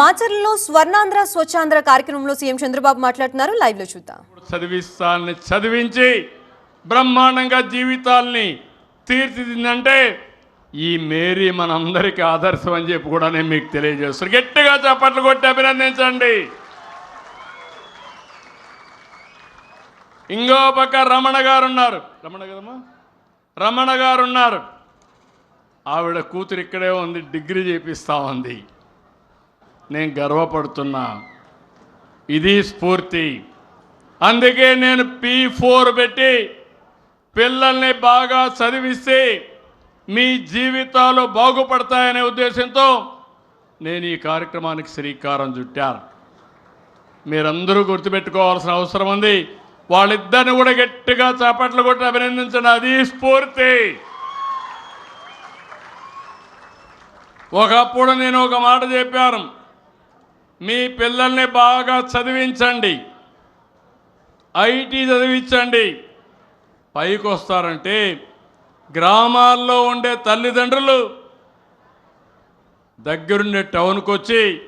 మాచర్లలో స్వర్ణాంధ్ర స్వచ్ఛాంధ్ర కార్యక్రమంలో సీఎం చంద్రబాబు మాట్లాడుతున్నారు. లైవ్లో చూద్దాం. చదివిస్తాన్ని చదివించి బ్రహ్మాండంగా జీవితాల్ని తీర్చిదిందంటే ఈ మేరీ మనందరికీ ఆదర్శం అని చెప్పి కూడా నేను మీకు తెలియజేస్తాను గట్టిగా చప్పట్లు కొట్టి అభినందించండి. ఇంకో పక్క రమణ గారు ఉన్నారు రమణ గారమ్మా రమణ గారు ఉన్నారు ఆవిడ కూతురు ఇక్కడే ఉంది డిగ్రీ చేపిస్తా ఉంది. నేను గర్వపడుతున్నా. ఇది స్ఫూర్తి. అందుకే నేను పీ ఫోర్ పెట్టి పిల్లల్ని బాగా చదివిస్తే మీ జీవితాలు బాగుపడతాయనే ఉద్దేశంతో నేను ఈ కార్యక్రమానికి శ్రీకారం చుట్టాను. మీరందరూ గుర్తుపెట్టుకోవాల్సిన అవసరం ఉంది. వాళ్ళిద్దరిని కూడా గట్టిగా చాపట్లు కొట్టి అభినందించండి. అది స్ఫూర్తి. ఒకప్పుడు నేను ఒక మాట చెప్పాను. మీ పిల్లల్ని బాగా చదివించండి. ఐటీ చదివించండి. పైకి వస్తారంటే గ్రామాల్లో ఉండే తల్లిదండ్రులు దగ్గరుండే టౌన్కి వచ్చి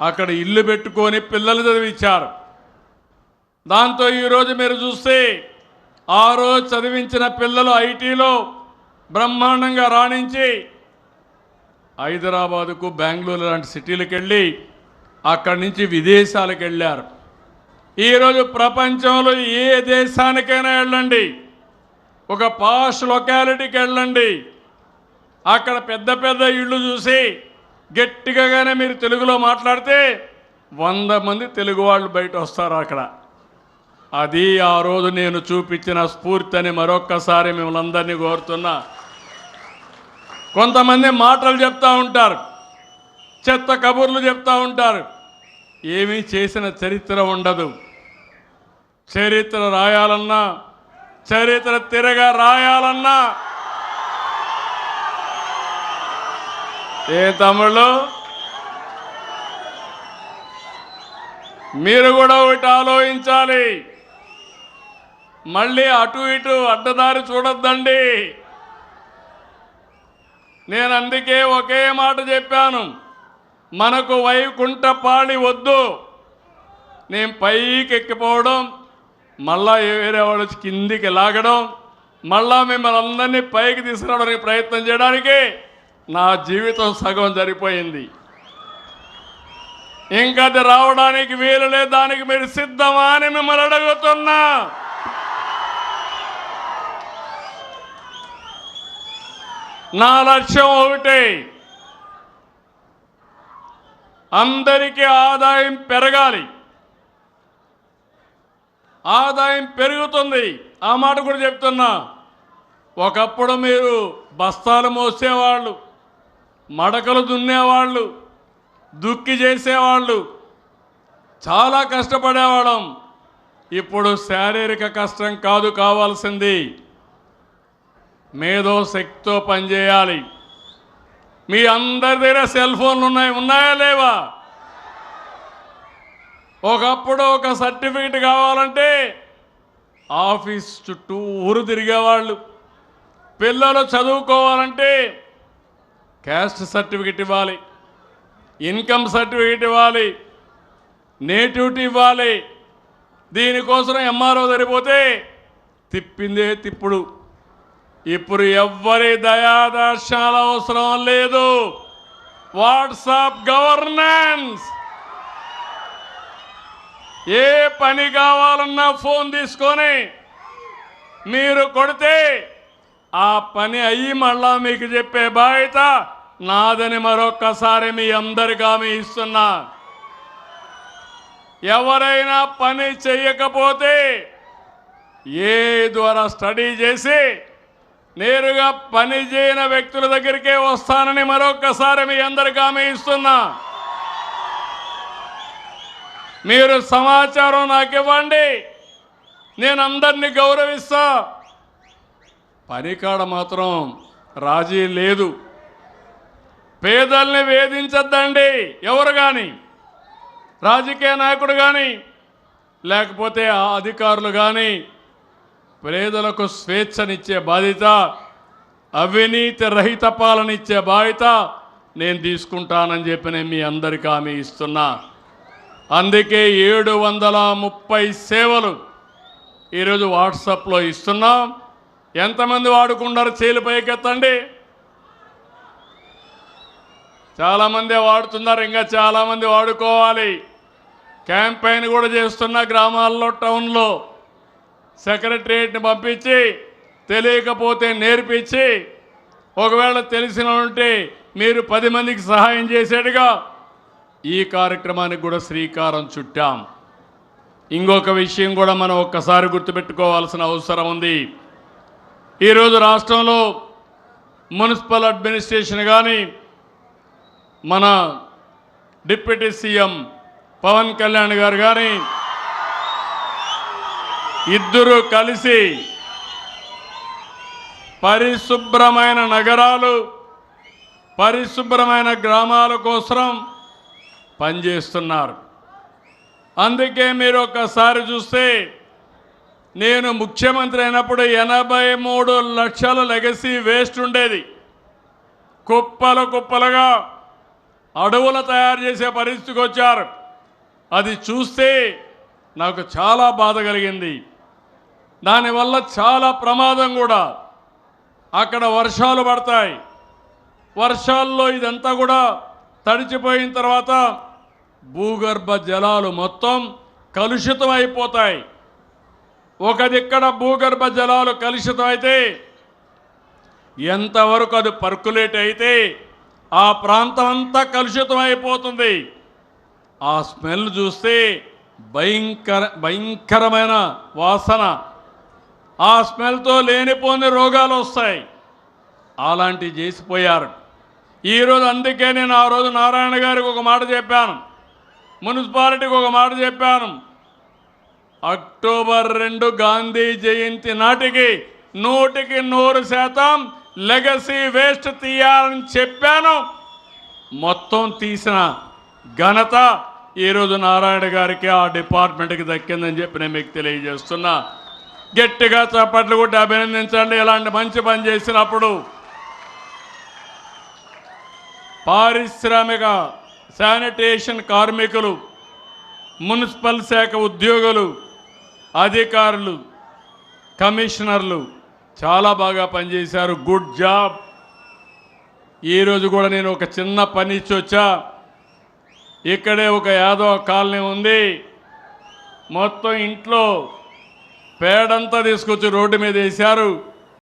అక్కడ ఇల్లు పెట్టుకొని పిల్లలు చదివించారు. దాంతో ఈరోజు మీరు చూస్తే ఆ రోజు చదివించిన పిల్లలు ఐటీలో బ్రహ్మాండంగా రాణించి హైదరాబాదుకు బెంగళూరు లాంటి సిటీలకు వెళ్ళి అక్కడి నుంచి విదేశాలకు వెళ్ళారు. ఈరోజు ప్రపంచంలో ఏ దేశానికైనా వెళ్ళండి. ఒక పాష్ లొకాలిటీకి వెళ్ళండి. అక్కడ పెద్ద పెద్ద ఇళ్ళు చూసి గట్టిగానే మీరు తెలుగులో మాట్లాడితే వంద మంది తెలుగు వాళ్ళు బయట వస్తారు అక్కడ. అది ఆ రోజు నేను చూపించిన స్ఫూర్తి అని మరొక్కసారి మిమ్మల్ని అందరినీ కోరుతున్నా. కొంతమంది మాటలు చెప్తూ ఉంటారు. చెత్త కబుర్లు చెప్తా ఉంటారు. ఏమీ చేసిన చరిత్ర ఉండదు. చరిత్ర రాయాలన్నా చరిత్ర తిరగా రాయాలన్నా. ఏ తమ్ముళ్ళు? మీరు కూడా ఒకటి ఆలోచించాలి. మళ్ళీ అటు ఇటు అడ్డదారి చూడొద్దండి. నేను అందుకే ఒకే మాట చెప్పాను. మనకు వైకుంఠపాణి వద్దు. నేను పైకి ఎక్కిపోవడం మళ్ళా వేరే వాళ్ళు కిందికి లాగడం మళ్ళా మిమ్మల్ని అందరినీ పైకి తీసుకురావడానికి ప్రయత్నం చేయడానికి నా జీవితం సగం జరిపోయింది ఇంకా అది రావడానికి వీలు దానికి మీరు సిద్ధమా అని మిమ్మల్ని అడుగుతున్నా. నా లక్ష్యం ఒకటే అందరికీ ఆదాయం పెరగాలి. ఆదాయం పెరుగుతుంది. ఆ మాట కూడా చెప్తున్నా. ఒకప్పుడు మీరు బస్తాలు మోసేవాళ్ళు మడకలు దున్నేవాళ్ళు దుక్కి చేసేవాళ్ళు చాలా కష్టపడేవాళ్ళం. ఇప్పుడు శారీరక కష్టం కాదు కావాల్సింది. మేధో శక్తితో పనిచేయాలి. మీ అందరి దగ్గర సెల్ ఫోన్లు ఉన్నాయి ఉన్నాయా లేవా? ఒకప్పుడు ఒక సర్టిఫికెట్ కావాలంటే ఆఫీస్ చుట్టూ ఊరు తిరిగేవాళ్ళు. పిల్లలు చదువుకోవాలంటే క్యాస్ట్ సర్టిఫికెట్ ఇవ్వాలి ఇన్కమ్ సర్టిఫికెట్ ఇవ్వాలి నేటివిటీ ఇవ్వాలి. దీనికోసం ఎంఆర్ఓ సరిపోతే తిప్పిందే తిప్పుడు. ఇప్పుడు ఎవ్వరి దయాదర్శాల అవసరం లేదు. WhatsApp governance. ఏ పని కావాలన్నా ఫోన్ తీసుకొని మీరు కొడితే ఆ పని అయ్యి మళ్ళా మీకు చెప్పే బాధ్యత నాదని మరొక్కసారి మీ అందరికీ హామీ ఇస్తున్నా. ఎవరైనా పని చేయకపోతే ఏ ద్వారా స్టడీ చేసి నేరుగా పనిచేయని వ్యక్తుల దగ్గరికే వస్తానని మరొక్కసారి మీ అందరికీ హామీ ఇస్తున్నా. మీరు సమాచారం నాకు ఇవ్వండి. నేను అందరినీ గౌరవిస్తా. పనికాడ మాత్రం రాజీ లేదు. పేదల్ని వేధించద్దండి ఎవరు కానీ రాజకీయ నాయకుడు కానీ లేకపోతే ఆ అధికారులు కానీ పేదలకు స్వేచ్ఛనిచ్చే బాధ్యత అవినీతి రహిత పాలనిచ్చే బాధ్యత నేను తీసుకుంటానని చెప్పి నేను మీ అందరికీ హామీ ఇస్తున్నా. అందుకే ఏడు వందల ముప్పై సేవలు ఈరోజు వాట్సాప్లో ఇస్తున్నాం. ఎంతమంది వాడుకున్నారు చేలు పైకెత్తండి? చాలామంది వాడుతున్నారు ఇంకా చాలామంది వాడుకోవాలి. క్యాంపెయిన్ కూడా చేస్తున్న గ్రామాల్లో టౌన్లో. సెక్రటరియట్ని పంపించి తెలియకపోతే నేర్పించి ఒకవేళ తెలిసిన ఉంటే మీరు పది మందికి సహాయం చేసేట్టుగా ఈ కార్యక్రమానికి కూడా శ్రీకారం చుట్టాం. ఇంకొక విషయం కూడా మనం ఒక్కసారి గుర్తుపెట్టుకోవాల్సిన అవసరం ఉంది. ఈరోజు రాష్ట్రంలో మున్సిపల్ అడ్మినిస్ట్రేషన్ కానీ మన డిప్యూటీ సీఎం పవన్ కళ్యాణ్ గారు కానీ ఇద్దరు కలిసి పరిశుభ్రమైన నగరాలు పరిశుభ్రమైన గ్రామాల కోసం పనిచేస్తున్నారు. అందుకే మీరు ఒకసారి చూస్తే నేను ముఖ్యమంత్రి అయినప్పుడు ఎనభై మూడు లక్షల లెగసీ వేస్ట్ ఉండేది. కుప్పలు కుప్పలుగా అడవులు తయారు చేసే పరిస్థితికి వచ్చారు. అది చూస్తే నాకు చాలా బాధ కలిగింది. దానివల్ల చాలా ప్రమాదం కూడా. అక్కడ వర్షాలు పడతాయి. వర్షాల్లో ఇదంతా కూడా తడిచిపోయిన తర్వాత భూగర్భ జలాలు మొత్తం కలుషితం అయిపోతాయి ఒక దిక్కడ భూగర్భ జలాలు కలుషితం అయితే ఎంతవరకు అది పర్కులేట్ అయితే ఆ ప్రాంతం అంతా కలుషితం అయిపోతుంది ఆ స్మెల్ చూస్తే భయంకర భయంకరమైన వాసన. ఆ స్మెల్తో లేనిపోని రోగాలు వస్తాయి అలాంటివి చేసిపోయారు ఈరోజు అందుకే నేను ఆ రోజు నారాయణ గారికి ఒక మాట చెప్పాను. మున్సిపాలిటీకి ఒక మాట చెప్పాను. అక్టోబర్ రెండు గాంధీ జయంతి నాటికి నూటికి నూరు శాతం లెగసీ వేస్ట్ తీయాలని చెప్పాను. మొత్తం తీసిన ఘనత ఈరోజు నారాయణ గారికి ఆ డిపార్ట్మెంట్కి దక్కిందని చెప్పి నేను మీకు తెలియజేస్తున్నా. గట్టిగా చప్పట్లు కొట్టి అభినందించండి. ఇలాంటి మంచి పని చేసినప్పుడు పారిశ్రామిక శానిటేషన్ కార్మికులు మున్సిపల్ శాఖ ఉద్యోగులు అధికారులు కమిషనర్లు చాలా బాగా పనిచేశారు. Good job. ఈరోజు కూడా నేను ఒక చిన్న పని ఇచ్చి వచ్చా ఇక్కడే ఒక యాదవ కాలనీ ఉంది. మొత్తం ఇంట్లో పేడంతా తీసుకొచ్చి రోడ్డు మీద వేశారు.